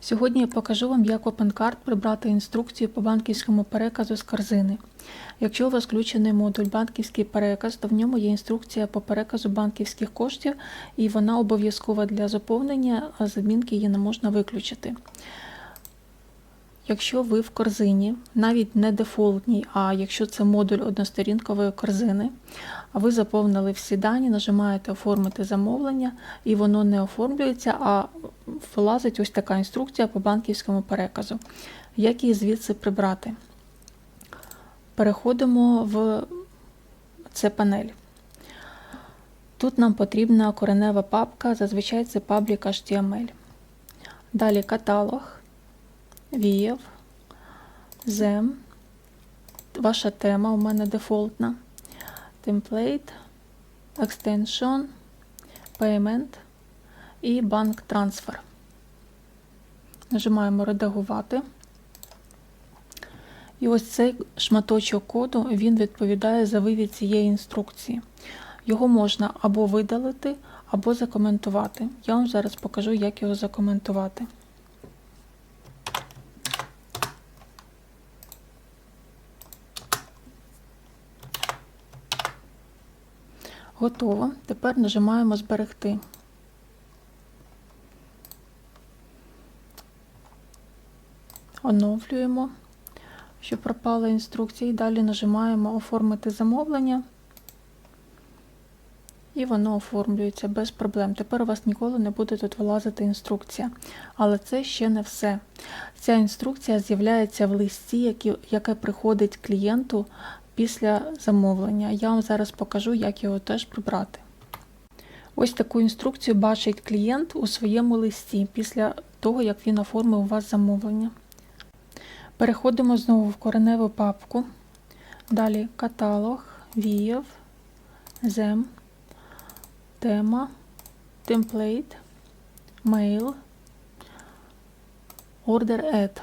Сьогодні я покажу вам, як в OpenCard прибрати інструкцію по банківському переказу з корзини. Якщо у вас включений модуль банківський переказ, то в ньому є інструкція по переказу банківських коштів, і вона обов'язкова для заповнення, а з адмінки її не можна виключити. Якщо ви в корзині, навіть не дефолтній, а якщо це модуль односторінкової корзини, а ви заповнили всі дані, нажимаєте Оформити замовлення, і воно не оформлюється, а вилазить ось така інструкція по банківському переказу. Як її звідси прибрати? Переходимо в це панель. Тут нам потрібна коренева папка, зазвичай це паблік HTML. Далі каталог, віяв, зем, ваша тема у мене дефолтна, темплейт, extension, payment і банк трансфер. Нажимаємо редагувати. І ось цей шматочок коду він відповідає за вивід цієї інструкції. Його можна або видалити, або закоментувати. Я вам зараз покажу, як його закоментувати. Готово. Тепер нажимаємо Зберегти. Оновлюємо, щоб пропала інструкція, і далі нажимаємо Оформити замовлення. І воно оформлюється без проблем. Тепер у вас ніколи не буде тут вилазити інструкція. Але це ще не все. Ця інструкція з'являється в листі, яке приходить клієнту після замовлення. Я вам зараз покажу, як його теж прибрати. Ось таку інструкцію бачить клієнт у своєму листі після того, як він оформив у вас замовлення. Переходимо знову в кореневу папку. Далі каталог, віяв, зем, тема, темплейт, mail, order add.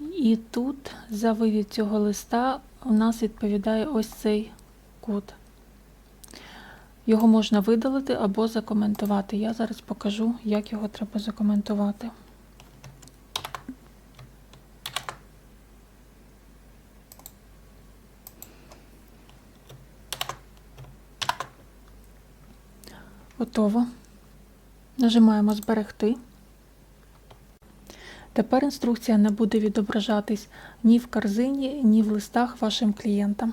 І тут за вивід цього листа у нас відповідає ось цей код. Його можна видалити або закоментувати. Я зараз покажу, як його треба закоментувати. Готово. Нажимаємо Зберегти. Тепер інструкція не буде відображатись ні в корзині, ні в листах вашим клієнтам.